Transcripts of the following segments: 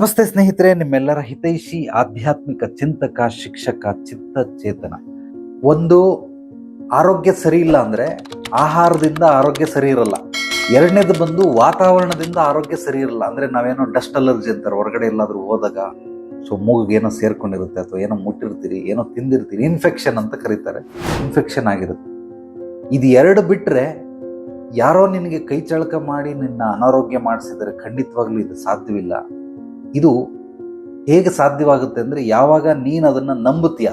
ನಮಸ್ತೆ ಸ್ನೇಹಿತರೆ, ನಿಮ್ಮೆಲ್ಲರ ಹಿತೈಷಿ ಆಧ್ಯಾತ್ಮಿಕ ಚಿಂತಕ, ಶಿಕ್ಷಕ ಚಿತ್ತ ಚೇತನ ಒಂದು ಆರೋಗ್ಯ ಸರಿ ಇಲ್ಲ ಅಂದ್ರೆ ಆಹಾರದಿಂದ ಆರೋಗ್ಯ ಸರಿ ಇರಲ್ಲ. ಎರಡನೇದು ಬಂದು ವಾತಾವರಣದಿಂದ ಆರೋಗ್ಯ ಸರಿ ಇರಲ್ಲ ಅಂದ್ರೆ ನಾವೇನೋ ಡಸ್ಟ್ ಅಲರ್ಜಿ ಅಂತಾರೆ, ಹೊರಗಡೆ ಎಲ್ಲಾದ್ರೂ ಹೋದಾಗ. ಸೊ, ಮೂಗಿಗೆ ಏನೋ ಸೇರ್ಕೊಂಡಿರುತ್ತೆ ಅಥವಾ ಏನೋ ಮುಟ್ಟಿರ್ತೀರಿ, ಏನೋ ತಿಂದಿರ್ತೀರಿ, ಇನ್ಫೆಕ್ಷನ್ ಅಂತ ಕರೀತಾರೆ. ಇನ್ಫೆಕ್ಷನ್ ಆಗಿರುತ್ತೆ. ಇದು ಎರಡು ಬಿಟ್ರೆ ಯಾರೋ ನಿನಗೆ ಕೈ ಚಳಕ ಮಾಡಿ ನಿನ್ನ ಅನಾರೋಗ್ಯ ಮಾಡಿಸಿದರೆ ಖಂಡಿತವಾಗ್ಲೂ ಇದು ಸಾಧ್ಯವಿಲ್ಲ. ಇದು ಹೇಗೆ ಸಾಧ್ಯವಾಗುತ್ತೆ ಅಂದರೆ ಯಾವಾಗ ನೀನು ಅದನ್ನು ನಂಬುತ್ತೀಯ?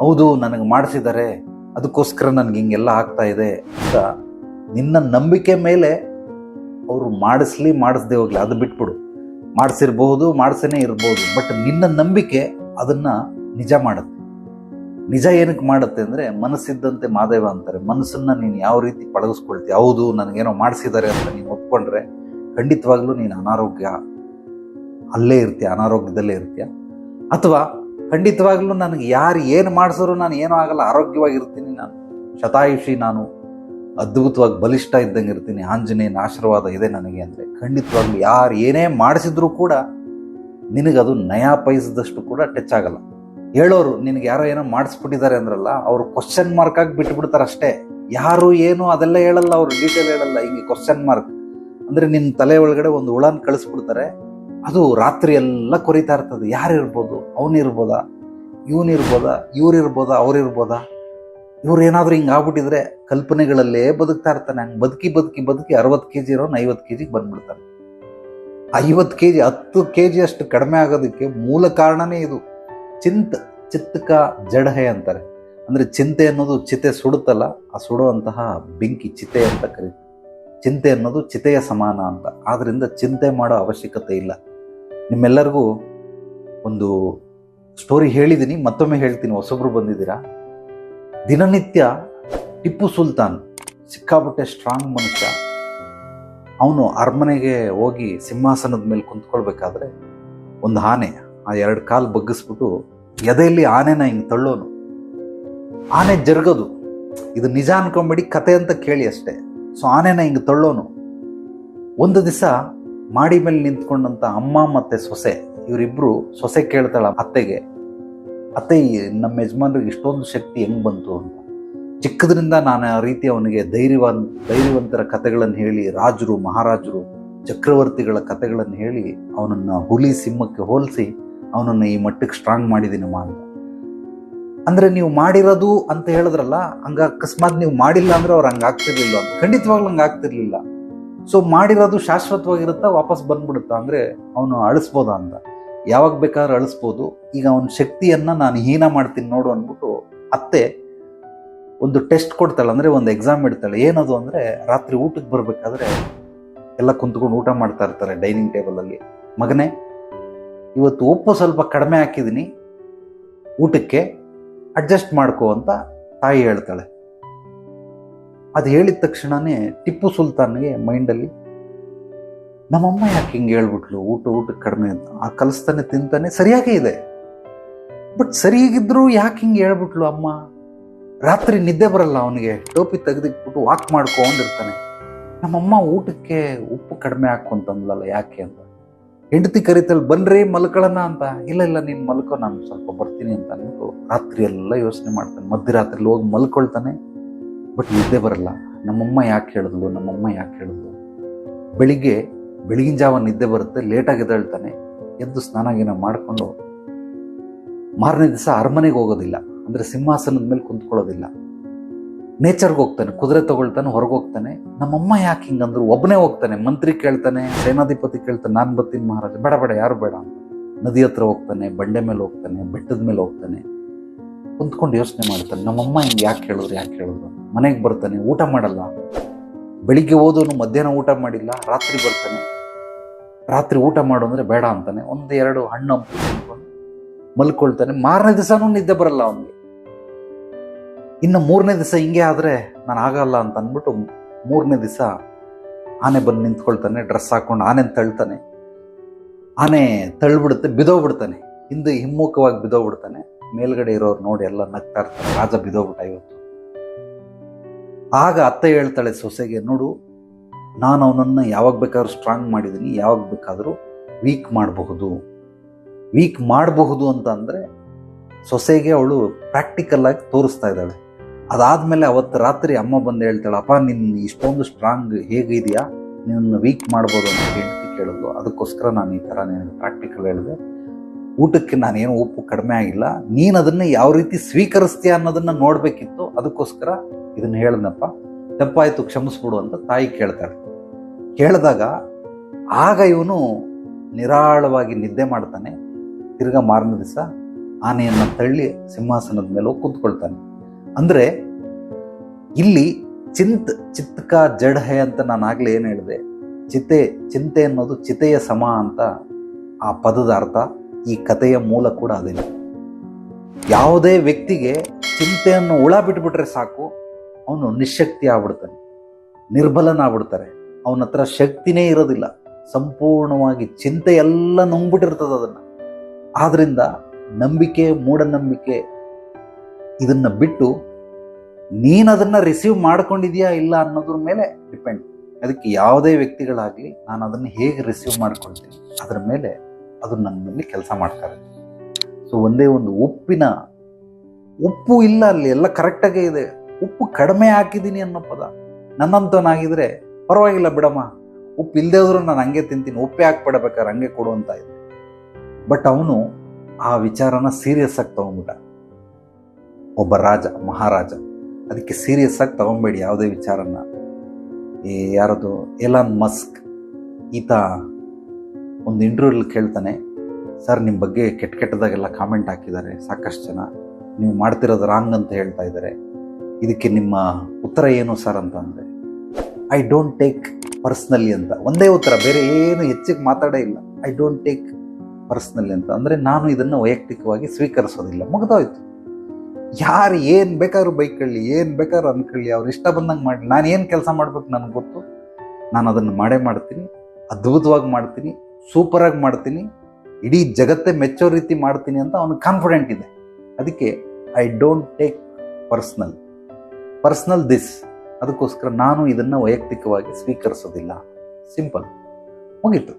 ಹೌದು, ನನಗೆ ಮಾಡಿಸಿದ್ದಾರೆ ಅದಕ್ಕೋಸ್ಕರ ನನಗೆ ಹಿಂಗೆಲ್ಲ ಆಗ್ತಾ ಇದೆ ಅಂತ ನಿನ್ನ ನಂಬಿಕೆ ಮೇಲೆ ಅವರು ಮಾಡಿಸ್ಲಿ, ಮಾಡಿಸ್ದೇ ಹೋಗ್ಲಿ. ಅದು ಬಿಟ್ಬಿಡು. ಮಾಡಿಸಿರ್ಬಹುದು, ಮಾಡಿಸೇನೆ ಇರ್ಬೋದು. ಬಟ್ ನಿನ್ನ ನಂಬಿಕೆ ಅದನ್ನು ನಿಜ ಮಾಡುತ್ತೆ. ನಿಜ ಏನಕ್ಕೆ ಮಾಡುತ್ತೆ ಅಂದರೆ ಮನಸ್ಸಿದ್ದಂತೆ ಮಾದೇವ ಅಂತಾರೆ. ಮನಸ್ಸನ್ನು ನೀನು ಯಾವ ರೀತಿ ಪಳಗಿಸ್ಕೊಳ್ತೀಯ? ಹೌದು, ನನಗೇನೋ ಮಾಡಿಸಿದ್ದಾರೆ ಅಂತ ನೀನು ಒಪ್ಕೊಂಡ್ರೆ ಖಂಡಿತವಾಗ್ಲೂ ನೀನು ಅನಾರೋಗ್ಯ ಅಲ್ಲೇ ಇರ್ತೀಯ, ಅನಾರೋಗ್ಯದಲ್ಲೇ ಇರ್ತೀಯ? ಅಥವಾ ಖಂಡಿತವಾಗ್ಲೂ ನನಗೆ ಯಾರು ಏನು ಮಾಡಿಸಿದ್ರು ನಾನು ಏನೂ ಆಗಲ್ಲ ಆರೋಗ್ಯವಾಗಿರ್ತೀನಿ ನಾನು, ಶತಾಯುಷಿ ನಾನು, ಅದ್ಭುತವಾಗಿ ಬಲಿಷ್ಠ ಇದ್ದಂಗೆ ಇರ್ತೀನಿ, ಆಂಜನೇಯನ ಆಶೀರ್ವಾದ ಇದೆ ನನಗೆ ಅಂದರೆ ಖಂಡಿತವಾಗ್ಲೂ ಯಾರು ಏನೇ ಮಾಡಿಸಿದ್ರು ಕೂಡ ನಿನಗದು ನಯಾ ಪೈಸದಷ್ಟು ಕೂಡ ಟಚ್ ಆಗಲ್ಲ. ಹೇಳೋರು ನಿನಗೆ ಯಾರೋ ಏನೋ ಮಾಡಿಸ್ಬಿಟ್ಟಿದ್ದಾರೆ ಅಂದ್ರಲ್ಲ, ಅವರು ಕ್ವಶನ್ ಮಾರ್ಕ್ ಆಗಿ ಬಿಟ್ಬಿಡ್ತಾರೆ ಅಷ್ಟೇ. ಯಾರು ಏನು ಅದೆಲ್ಲ ಹೇಳಲ್ಲ, ಅವರು ಡೀಟೇಲ್ ಹೇಳಲ್ಲ, ಹಿಂಗೆ ಕ್ವಶನ್ ಮಾರ್ಕ್ ಅಂದರೆ ನಿನ್ನ ತಲೆ ಒಳಗಡೆ ಒಂದು ಹುಳನ್ ಕಳಿಸ್ಬಿಡ್ತಾರೆ ಅದು ರಾತ್ರಿ ಎಲ್ಲ ಕೊರಿತಾ ಇರ್ತದೆ. ಯಾರು ಇರ್ಬೋದು? ಅವನಿರ್ಬೋದಾ ಇವನಿರ್ಬೋದಾ ಇವ್ರಿರ್ಬೋದಾ ಅವ್ರಿರ್ಬೋದಾ ಇವ್ರು ಏನಾದರೂ ಹಿಂಗೆ ಆಗ್ಬಿಟ್ಟಿದ್ರೆ ಕಲ್ಪನೆಗಳಲ್ಲೇ ಬದುಕ್ತಾ ಇರ್ತಾನೆ. ಹಂಗೆ ಬದುಕಿ ಬದುಕಿ ಬದುಕಿ ಅರವತ್ತು ಕೆ ಜಿ ಇರೋನು ಐವತ್ತು ಕೆ ಜಿಗೆ ಬಂದ್ಬಿಡ್ತಾನೆ. ಐವತ್ತು ಕೆ ಜಿ ಹತ್ತು ಕೆ ಜಿ ಅಷ್ಟು ಕಡಿಮೆ ಆಗೋದಕ್ಕೆ ಮೂಲ ಕಾರಣನೇ ಇದು. ಚಿಂತ, ಚಿತ್ತಕ ಜಡಹೆ ಅಂತಾರೆ. ಅಂದರೆ ಚಿಂತೆ ಅನ್ನೋದು ಚಿತೆ ಸುಡುತ್ತಲ್ಲ, ಆ ಸುಡುವಂತಹ ಬೆಂಕಿ ಚಿತೆ ಅಂತ ಕರೀತಾರೆ. ಚಿಂತೆ ಅನ್ನೋದು ಚಿತೆಯ ಸಮಾನ ಅಂತ. ಆದ್ದರಿಂದ ಚಿಂತೆ ಮಾಡೋ ಅವಶ್ಯಕತೆ ಇಲ್ಲ. ನಿಮ್ಮೆಲ್ಲರಿಗೂ ಒಂದು ಸ್ಟೋರಿ ಹೇಳಿದ್ದೀನಿ ಮತ್ತೊಮ್ಮೆ ಹೇಳ್ತೀನಿ. ಹೊಸಬ್ರು ಬಂದಿದ್ದೀರಾ? ದಿನನಿತ್ಯ ಟಿಪ್ಪು ಸುಲ್ತಾನ್ ಸಿಕ್ಕಾಪಟ್ಟೆ ಸ್ಟ್ರಾಂಗ್ ಮನುಷ್ಯ. ಅವನು ಅರಮನೆಗೆ ಹೋಗಿ ಸಿಂಹಾಸನದ ಮೇಲೆ ಕುಂತ್ಕೊಳ್ಬೇಕಾದ್ರೆ ಒಂದು ಆನೆ, ಆ ಎರಡು ಕಾಲು ಬಗ್ಗಿಸ್ಬಿಟ್ಟು ಎದೆಯಲ್ಲಿ ಆನೆನ ಹಿಂಗೆ ತಳ್ಳೋನು. ಆನೆ ಜರುಗೋದು. ಇದು ನಿಜ ಅನ್ಕೊಂಬೇಡಿ, ಕತೆ ಅಂತ ಕೇಳಿ ಅಷ್ಟೇ. ಸೊ ಆನೆನ ಹಿಂಗೆ ತಳ್ಳೋನು. ಒಂದು ದಿವಸ ಮಾಡಿ ಮೇಲೆ ನಿಂತ್ಕೊಂಡಂತ ಅಮ್ಮ ಮತ್ತೆ ಸೊಸೆ, ಇವರಿಬ್ರು ಸೊಸೆ ಕೇಳ್ತಾಳ ಅತ್ತೆಗೆ, ಅತ್ತೆ ನಮ್ಮ ಯಜಮಾನ್ರಿಗೆ ಇಷ್ಟೊಂದು ಶಕ್ತಿ ಹೆಂಗ್ ಬಂತು ಅಂತ? ಚಿಕ್ಕದ್ರಿಂದ ನಾನು ಆ ರೀತಿ ಅವನಿಗೆ ಧೈರ್ಯವಾನ್, ಧೈರ್ಯವಂತರ ಕಥೆಗಳನ್ನು ಹೇಳಿ, ರಾಜರು, ಮಹಾರಾಜರು, ಚಕ್ರವರ್ತಿಗಳ ಕಥೆಗಳನ್ನು ಹೇಳಿ ಅವನನ್ನ ಹುಲಿ ಸಿಂಹಕ್ಕೆ ಹೋಲಿಸಿ ಅವನನ್ನು ಈ ಮಟ್ಟಕ್ಕೆ ಸ್ಟ್ರಾಂಗ್ ಮಾಡಿದ್ದೀನಮ್ಮ ಅಂತ. ಅಂದರೆ ನೀವು ಮಾಡಿರೋದು ಅಂತ ಹೇಳಿದ್ರಲ್ಲ, ಹಂಗ ಅಕಸ್ಮಾತ್ ನೀವು ಮಾಡಿಲ್ಲ ಅಂದ್ರೆ ಅವ್ರು ಹಂಗೆ ಆಗ್ತಿರ್ಲಿಲ್ಲ. ಖಂಡಿತವಾಗ್ಲೂ ಹಂಗ ಸೊ ಮಾಡಿರೋದು ಶಾಶ್ವತವಾಗಿರುತ್ತಾ ವಾಪಸ್ ಬಂದ್ಬಿಡುತ್ತಾ ಅಂದರೆ ಅವನು ಅಳಿಸ್ಬೋದಾ ಅಂತ. ಯಾವಾಗ ಬೇಕಾದ್ರೂ ಅಳಿಸ್ಬೋದು. ಈಗ ಅವನ ಶಕ್ತಿಯನ್ನು ನಾನು ಹೀನ ಮಾಡ್ತೀನಿ ನೋಡು ಅಂದ್ಬಿಟ್ಟು ಅತ್ತೆ ಒಂದು ಟೆಸ್ಟ್ ಕೊಡ್ತಾಳೆ. ಅಂದರೆ ಒಂದು ಎಕ್ಸಾಮ್ ಇಡ್ತಾಳೆ. ಏನದು ಅಂದರೆ ರಾತ್ರಿ ಊಟಕ್ಕೆ ಬರಬೇಕಾದ್ರೆ ಎಲ್ಲ ಕುಂತ್ಕೊಂಡು ಊಟ ಮಾಡ್ತಾ ಇರ್ತಾರೆ ಡೈನಿಂಗ್ ಟೇಬಲಲ್ಲಿ ಮಗನೇ, ಇವತ್ತು ಉಪ್ಪು ಸ್ವಲ್ಪ ಕಡಿಮೆ ಹಾಕಿದ್ದೀನಿ. ಊಟಕ್ಕೆ ಅಡ್ಜಸ್ಟ್ ಮಾಡ್ಕೋ ಅಂತ ತಾಯಿ ಹೇಳ್ತಾಳೆ. ಅದು ಹೇಳಿದ ತಕ್ಷಣನೇ ಟಿಪ್ಪು ಸುಲ್ತಾನ್ಗೆ ಮೈಂಡಲ್ಲಿ, ನಮ್ಮಮ್ಮ ಯಾಕೆ ಹಿಂಗೆ ಹೇಳ್ಬಿಟ್ಲು? ಊಟ ಊಟಕ್ಕೆ ಕಡಿಮೆ ಅಂತ. ಆ ಕಲಿಸ್ತಾನೆ ತಿಂತಾನೆ ಸರಿಯಾಗೇ ಇದೆ. ಬಟ್ ಸರಿಯಾಗಿದ್ರು ಯಾಕೆ ಹಿಂಗೆ ಹೇಳ್ಬಿಟ್ಲು ಅಮ್ಮ? ರಾತ್ರಿ ನಿದ್ದೆ ಬರಲ್ಲ ಅವನಿಗೆ. ಟೋಪಿ ತೆಗೆದಿಟ್ಬಿಟ್ಟು ವಾಕ್ ಮಾಡ್ಕೊಂಡಿರ್ತಾನೆ. ನಮ್ಮಮ್ಮ ಊಟಕ್ಕೆ ಉಪ್ಪು ಕಡಿಮೆ ಹಾಕೊಂತಂದ್ಲಲ್ಲ ಯಾಕೆ ಅಂತ? ಹೆಂಡತಿ ಕರಿತಲ್ ಬನ್ರಿ ಮಲ್ಕೊಳ್ಳೋಣ ಅಂತ. ಇಲ್ಲ ಇಲ್ಲ, ನೀನು ಮಲ್ಕೋ, ನಾನು ಸ್ವಲ್ಪ ಬರ್ತೀನಿ ಅಂತ ಅಂದ್ಬಿಟ್ಟು ರಾತ್ರಿ ಎಲ್ಲ ಯೋಚನೆ ಮಾಡ್ತಾನೆ. ಮಧ್ಯರಾತ್ರಿ ಹೋಗಿ ಮಲ್ಕೊಳ್ತಾನೆ. ಬಟ್ ನಿದ್ದೆ ಬರಲ್ಲ. ನಮ್ಮಮ್ಮ ಯಾಕೆ ಹೇಳಿದ್ಲು? ನಮ್ಮಮ್ಮ ಯಾಕೆ ಹೇಳಿದ್ಲು? ಬೆಳಿಗ್ಗೆ, ಬೆಳಗಿನ ಜಾವ ನಿದ್ದೆ ಬರುತ್ತೆ, ಲೇಟಾಗಿ ಎದ್ದೇಳ್ತಾನೆ. ಎದ್ದು ಸ್ನಾನ ಗೀನ ಮಾಡಿಕೊಂಡು ಮಾರನೇ ದಿವಸ ಅರಮನೆಗೆ ಹೋಗೋದಿಲ್ಲ. ಅಂದರೆ ಸಿಂಹಾಸನದ ಮೇಲೆ ಕುಂತ್ಕೊಳ್ಳೋದಿಲ್ಲ. ನೇಚರ್ಗೆ ಹೋಗ್ತಾನೆ, ಕುದುರೆ ತಗೊಳ್ತಾನೆ, ಹೊರಗೆ ಹೋಗ್ತಾನೆ. ನಮ್ಮಮ್ಮ ಯಾಕೆ ಹಿಂಗಂದ್ರು? ಒಬ್ಬನೇ ಹೋಗ್ತಾನೆ, ಮಂತ್ರಿ ಕೇಳ್ತಾನೆ, ಸೇನಾಧಿಪತಿ ಕೇಳ್ತಾನೆ, ನಾನು ಬರ್ತೀನಿ ಮಹಾರಾಜ, ಬೇಡ ಬೇಡ, ಯಾರು ಬೇಡ ನದಿ ಹತ್ರ ಹೋಗ್ತಾನೆ, ಬಂಡೆ ಮೇಲೆ ಹೋಗ್ತಾನೆ, ಬೆಟ್ಟದ ಮೇಲೆ ಹೋಗ್ತಾನೆ. ಕುಂತ್ಕೊಂಡು ಯೋಚನೆ ಮಾಡ್ತಾನೆ. ನಮ್ಮಮ್ಮ ಹಿಂಗೆ ಯಾಕೆ ಹೇಳಿದ್ರು ಯಾಕೆ ಹೇಳಿದ್ರು ಮನೆಗೆ ಬರ್ತಾನೆ, ಊಟ ಮಾಡಲ್ಲ. ಬೆಳಿಗ್ಗೆ ಓದೋನು ಮಧ್ಯಾಹ್ನ ಊಟ ಮಾಡಿಲ್ಲ, ರಾತ್ರಿ ಬರ್ತಾನೆ. ರಾತ್ರಿ ಊಟ ಮಾಡು ಅಂದರೆ ಬೇಡ ಅಂತಾನೆ. ಒಂದು ಎರಡು ಹಣ್ಣು ಹಂಪು ಮಲ್ಕೊಳ್ತಾನೆ. ಮಾರನೇ ದಿವಸನೂ ನಿದ್ದೆ ಬರಲ್ಲ ಅವನಿಗೆ. ಇನ್ನು ಮೂರನೇ ದಿವಸ ಹಿಂಗೆ ಆದರೆ ನಾನು ಆಗಲ್ಲ ಅಂತ ಅಂದ್ಬಿಟ್ಟು ಮೂರನೇ ದಿವಸ ಆನೆ ಬಂದು ನಿಂತ್ಕೊಳ್ತಾನೆ, ಡ್ರೆಸ್ ಹಾಕೊಂಡು ಆನೆ ತಳ್ತಾನೆ. ಆನೆ ತಳ್ಳಿಬಿಡುತ್ತೆ ಬಿದೋಗ್ಬಿಡ್ತಾನೆ. ಹಿಂದೆ ಹಿಮ್ಮುಖವಾಗಿ ಬಿದೋಗ್ಬಿಡ್ತಾನೆ. ಮೇಲ್ಗಡೆ ಇರೋರು ನೋಡಿ ಎಲ್ಲ ನಗ್ತಾ ಇರ್ತಾರೆ. ರಾಜ ಬಿದೋಗ್ಬಿಟ್ಟ ಇವತ್ತು. ಆಗ ಅತ್ತೆ ಹೇಳ್ತಾಳೆ ಸೊಸೆಗೆ, ನೋಡು, ನಾನು ಅವನನ್ನು ಯಾವಾಗ ಬೇಕಾದ್ರೂ ಸ್ಟ್ರಾಂಗ್ ಮಾಡಿದ್ದೀನಿ, ಯಾವಾಗ ಬೇಕಾದರೂ ವೀಕ್ ಮಾಡಬಹುದು. ವೀಕ್ ಮಾಡಬಹುದು ಅಂತ ಅಂದರೆ ಸೊಸೆಗೆ ಅವಳು ಪ್ರಾಕ್ಟಿಕಲ್ ಆಗಿ ತೋರಿಸ್ತಾ ಇದ್ದಾಳೆ. ಅದಾದಮೇಲೆ ಅವತ್ತು ರಾತ್ರಿ ಅಮ್ಮ ಬಂದು ಹೇಳ್ತಾಳೆ, ಅಪ್ಪ ನಿನ್ನ ಇಷ್ಟೊಂದು ಸ್ಟ್ರಾಂಗ್ ಹೇಗಿದೆಯಾ? ನಿನ್ನ ವೀಕ್ ಮಾಡ್ಬೋದು ಅಂತ ಹೆಂಡತಿ ಕೇಳಿದ್ಲು. ಅದಕ್ಕೋಸ್ಕರ ನಾನು ಈ ಥರ ನಿನಗೆ ಪ್ರಾಕ್ಟಿಕಲ್ ಹೇಳಿದೆ. ಊಟಕ್ಕೆ ನಾನೇನು ಉಪ್ಪು ಕಡಿಮೆ ಆಗಿಲ್ಲ. ನೀನು ಅದನ್ನು ಯಾವ ರೀತಿ ಸ್ವೀಕರಿಸ್ತೀಯ ಅನ್ನೋದನ್ನು ನೋಡಬೇಕಿತ್ತು. ಅದಕ್ಕೋಸ್ಕರ ಇದನ್ನು ಹೇಳಿದ್ನಪ್ಪ? ತಪ್ಪಾಯಿತು ಕ್ಷಮಿಸ್ಬಿಡು ಅಂತ ತಾಯಿ ಕೇಳ್ತಾಳೆ. ಕೇಳಿದಾಗ ಆಗ ಇವನು ನಿರಾಳವಾಗಿ ನಿದ್ದೆ ಮಾಡ್ತಾನೆ. ತಿರ್ಗ ಮಾರನೇ ದಿವಸ ಆನೆಯನ್ನು ತಳ್ಳಿ ಸಿಂಹಾಸನದ ಮೇಲೆ ಕೂತ್ಕೊಳ್ತಾನೆ. ಅಂದರೆ ಇಲ್ಲಿ ಚಿಂತ್ ಚಿತ್ತಕ ಜಡ್ಹೆ ಅಂತ ನಾನು ಆಗಲೇ ಏನು ಹೇಳಿದೆ? ಚಿತೆ, ಚಿಂತೆ ಅನ್ನೋದು ಚಿತೆಯ ಸಮ ಅಂತ ಆ ಪದದ ಅರ್ಥ ಈ ಕಥೆಯ ಮೂಲ ಕೂಡ ಅದಿಲ್ಲ ಯಾವುದೇ ವ್ಯಕ್ತಿಗೆ ಚಿಂತೆಯನ್ನು ಉಳ ಬಿಟ್ಬಿಟ್ರೆ ಸಾಕು ಅವನು ನಿಶಕ್ತಿ ಆಗ್ಬಿಡ್ತಾನೆ ನಿರ್ಬಲನಾಗ್ಬಿಡ್ತಾರೆ. ಅವನ ಹತ್ರ ಶಕ್ತಿನೇ ಇರೋದಿಲ್ಲ. ಸಂಪೂರ್ಣವಾಗಿ ಚಿಂತೆ ಎಲ್ಲ ನುಂಗ್ಬಿಟ್ಟಿರ್ತದೆ ಅದನ್ನು. ಆದ್ದರಿಂದ ನಂಬಿಕೆ, ಮೂಢನಂಬಿಕೆ ಇದನ್ನು ಬಿಟ್ಟು ನೀನು ಅದನ್ನು ರಿಸೀವ್ ಮಾಡ್ಕೊಂಡಿದ್ಯಾ ಇಲ್ಲ ಅನ್ನೋದ್ರ ಮೇಲೆ ಡಿಪೆಂಡ್ ಅದಕ್ಕೆ ಯಾವುದೇ ವ್ಯಕ್ತಿಗಳಾಗಲಿ ನಾನು ಅದನ್ನು ಹೇಗೆ ರಿಸೀವ್ ಮಾಡ್ಕೊಳ್ತೀನಿ, ಅದರ ಮೇಲೆ ಅದು ನನ್ನಲ್ಲಿ ಕೆಲಸ ಮಾಡ್ತಾರೆ. ಸೊ ಒಂದೇ ಒಂದು ಉಪ್ಪಿನ ಉಪ್ಪು ಇಲ್ಲ ಅಲ್ಲಿ, ಎಲ್ಲ ಕರೆಕ್ಟಾಗೇ ಇದೆ. ಉಪ್ಪು ಕಡಿಮೆ ಹಾಕಿದ್ದೀನಿ ಅನ್ನೋ ಪದ. ನನ್ನಂತವನಾಗಿದ್ರೆ ಪರವಾಗಿಲ್ಲ ಬಿಡಮ್ಮ. ಉಪ್ಪು ಇಲ್ಲದೆ ಹೋದ್ರೂ ನಾನು ಹಂಗೆ ತಿಂತೀನಿ. ಉಪ್ಪೆ ಹಾಕ್ಬಿಡಬೇಕಾದ್ರೆ ಹಂಗೆ ಕೊಡು ಅಂತ ಇದೆ ಬಟ್ ಅವನು ಆ ವಿಚಾರನ ಸೀರಿಯಸ್ ಆಗಿ ತಗೊಂಡ್ಬಿಟ್ಟ. ಒಬ್ಬ ರಾಜ, ಮಹಾರಾಜ. ಅದಕ್ಕೆ ಸೀರಿಯಸ್ ಆಗಿ ತಗೊಂಬೇಡಿ ಯಾವುದೇ ವಿಚಾರನ. ಈ ಯಾರದು? Elon Musk. ಈತ ಒಂದು ಇಂಟರ್ವ್ಯೂಲ್ಲಿ ಕೇಳ್ತಾನೆ, ಸರ್ ನಿಮ್ಮ ಬಗ್ಗೆ ಕೆಟ್ಟ ಕೆಟ್ಟದಾಗೆಲ್ಲ ಕಾಮೆಂಟ್ ಹಾಕಿದ್ದಾರೆ. ಸಾಕಷ್ಟು ಜನ. ನೀವು ಮಾಡ್ತಿರೋದು ರಾಂಗ್ ಅಂತ ಹೇಳ್ತಾ ಇದ್ದಾರೆ. ಇದಕ್ಕೆ ನಿಮ್ಮ ಉತ್ತರ ಏನು ಸರ್ ಅಂತ ಅಂದರೆ ಐ ಡೋಂಟ್ ಟೇಕ್ ಪರ್ಸ್ನಲಿ ಅಂತ. ಒಂದೇ ಉತ್ತರ, ಬೇರೆ ಏನು ಹೆಚ್ಚಿಗೆ ಮಾತಾಡೇ ಇಲ್ಲ. ಐ ಡೋಂಟ್ ಟೇಕ್ ಪರ್ಸ್ನಲಿ ಅಂತ. ಅಂದರೆ ನಾನು ಇದನ್ನು ವೈಯಕ್ತಿಕವಾಗಿ ಸ್ವೀಕರಿಸೋದಿಲ್ಲ. ಮುಗ್ದೋಯ್ತು. ಯಾರು ಏನು ಬೇಕಾದ್ರೂ ಬೈಕೊಳ್ಳಿ, ಏನು ಬೇಕಾದ್ರೂ ಅನ್ಕೊಳ್ಳಿ, ಅವ್ರು ಇಷ್ಟ ಬಂದಂಗೆ ಮಾಡಿ ನಾನು ಏನು ಕೆಲಸ ಮಾಡ್ಬೇಕು ನನಗೆ ಗೊತ್ತು. ನಾನು ಅದನ್ನು ಮಾಡೇ ಮಾಡ್ತೀನಿ. ಅದ್ಭುತವಾಗಿ ಮಾಡ್ತೀನಿ. ಸೂಪರಾಗಿ ಮಾಡ್ತೀನಿ. ಇಡೀ ಜಗತ್ತೇ ಮೆಚ್ಚೋ ರೀತಿ ಮಾಡ್ತೀನಿ ಅಂತ ಅವನು ಕಾನ್ಫಿಡೆಂಟ್ ಇದೆ. ಅದಕ್ಕೆ I don't take personal personal this. ಅದಕ್ಕೋಸ್ಕರ ನಾನು ಇದನ್ನು ವೈಯಕ್ತಿಕವಾಗಿ ಸ್ವೀಕರಿಸೋದಿಲ್ಲ. ಸಿಂಪಲ್. ಮುಗೀತು.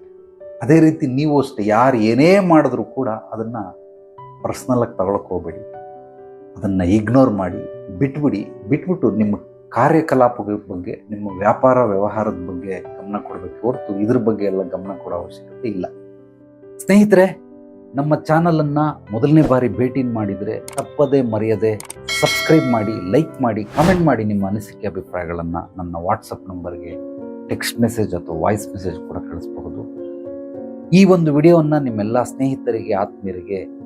ಅದೇ ರೀತಿ ನೀವು ಅಷ್ಟೇ, ಯಾರು ಏನೇ ಮಾಡಿದ್ರೂ ಕೂಡ ಅದನ್ನು ಪರ್ಸ್ನಲಾಗಿ ತಗೊಳಕ್ಕೆ ಹೋಗಬೇಡಿ. ಅದನ್ನು ಇಗ್ನೋರ್ ಮಾಡಿ, ಬಿಟ್ಬಿಡಿ. ಬಿಟ್ಬಿಟ್ಟು ನಿಮ್ಮ ಕಾರ್ಯಕಲಾಪಗಳ ಬಗ್ಗೆ, ನಿಮ್ಮ ವ್ಯಾಪಾರ ವ್ಯವಹಾರದ ಬಗ್ಗೆ ಗಮನ ಕೊಡಬೇಕು ಹೊರತು ಇದ್ರ ಬಗ್ಗೆ ಎಲ್ಲ ಗಮನ ಕೊಡೋ ಅವಶ್ಯಕತೆ ಇಲ್ಲ. ಸ್ನೇಹಿತರೆ ನಮ್ಮ ಚಾನಲನ್ನು ಮೊದಲನೇ ಬಾರಿ ಭೇಟಿ ಮಾಡಿದರೆ ತಪ್ಪದೇ ಮರೆಯದೆ ಸಬ್ಸ್ಕ್ರೈಬ್ ಮಾಡಿ ಲೈಕ್ ಮಾಡಿ ಕಮೆಂಟ್ ಮಾಡಿ ನಿಮ್ಮ ಅನಿಸಿಕೆ ಅಭಿಪ್ರಾಯಗಳನ್ನು ನನ್ನ ವಾಟ್ಸಪ್ ನಂಬರ್ಗೆ ಟೆಕ್ಸ್ಟ್ ಮೆಸೇಜ್ ಅಥವಾ ವಾಯ್ಸ್ ಮೆಸೇಜ್ ಕೂಡ ಕಳಿಸಬಹುದು. ಈ ಒಂದು ವಿಡಿಯೋವನ್ನು ನಿಮ್ಮೆಲ್ಲ ಸ್ನೇಹಿತರಿಗೆ, ಆತ್ಮೀಯರಿಗೆ